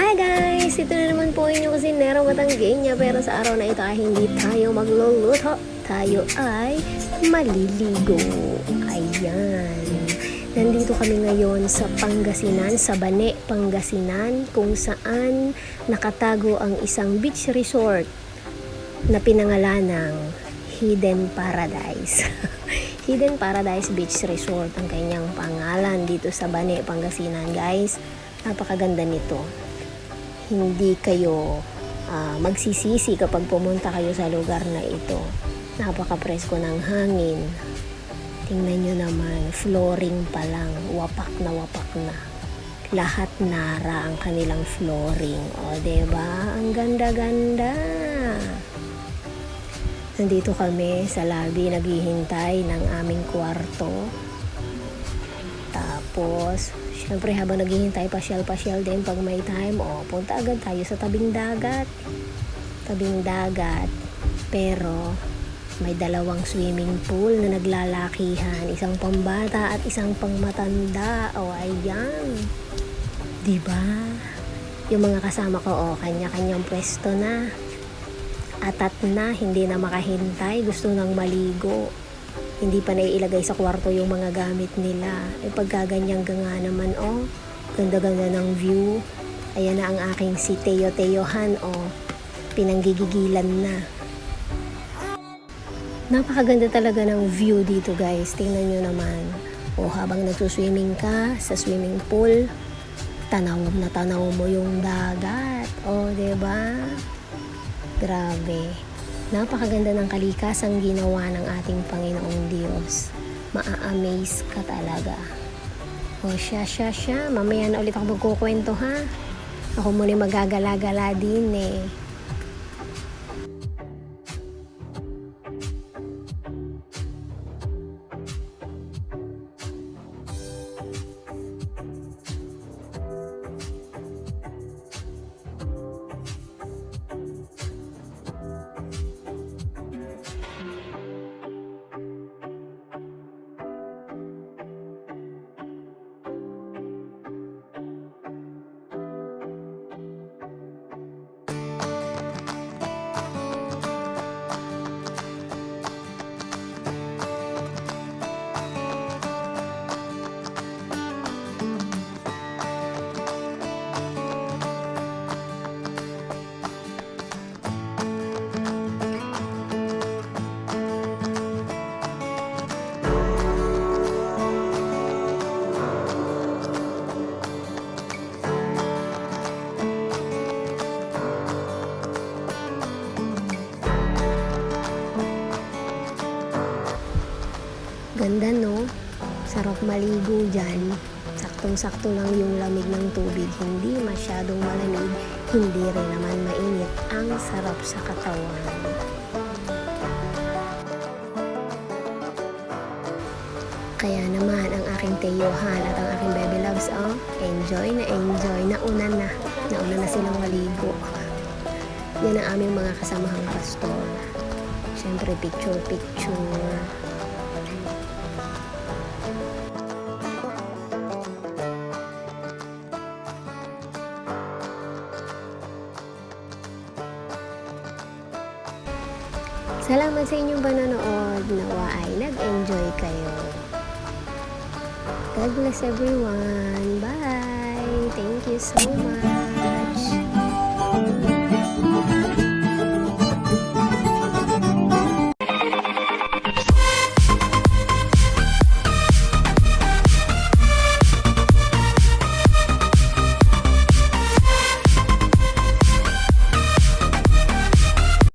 Hi guys! Ito na naman po inyong kusinero Batanggenya pero sa araw na ito ay hindi tayo magluluto. Tayo ay maliligo. Ayan. Nandito kami ngayon sa Pangasinan, sa Bane, Pangasinan, kung saan nakatago ang isang beach resort na pinangalan ng Hidden Paradise. Hidden Paradise Beach Resort ang kanyang pangalan dito sa Bane, Pangasinan, guys. Napakaganda nito. Hindi kayo ah, magsisisi kapag pumunta kayo sa lugar na ito. Napaka-presko ng hangin. Tingnan nyo naman, flooring pa lang, wapak na wapak na. Lahat nara ang kanilang flooring. O, ba? Ang ganda-ganda. Nandito kami sa lobby naghihintay ng aming kwarto. Tapos, syempre habang naghihintay, pasyal-pasyal din pag may time. O, punta agad tayo sa tabing dagat. Tabing dagat. Pero, may dalawang swimming pool na naglalakihan. Isang pambata at isang pangmatanda. O, ayan. Diba? Yung mga kasama ko, o, kanya-kanyang pwesto na atat na, hindi na makahintay, gusto nang maligo. Hindi pa naiilagay sa kwarto yung mga gamit nila. E pagkaganyang ganga naman, oh, ganda-ganda ng view. Ayan na ang aking si Teo Teohan, oh, pinanggigigilan na. Napakaganda talaga ng view dito guys. Tingnan nyo naman. O habang nagsuswimming ka sa swimming pool, tanaw na tanaw mo yung dagat. O, 'di ba? Grabe. Napakaganda ng kalikasang ginawa ng ating Panginoong Diyos. Maa-amaze ka talaga. O siya, siya, siya. Mamaya na ulit ako magkukwento ha. Ako muna magagala-gala din eh. Ganda no? Sarap maligo dyan. Saktong-sakto lang yung lamig ng tubig. Hindi masyadong malamig. Hindi rin naman mainit. Ang sarap sa katawan. Kaya naman ang aking Teyohan at ang aking Baby Loves, oh, enjoy na enjoy. Nauna na. Nauna na silang maligo. Yan ang aming mga kasamahang pastor. Siyempre, picture-picture. Salamat sa inyong panonood. Nawa ay nag-enjoy kayo. God bless everyone. Bye. Thank you so much.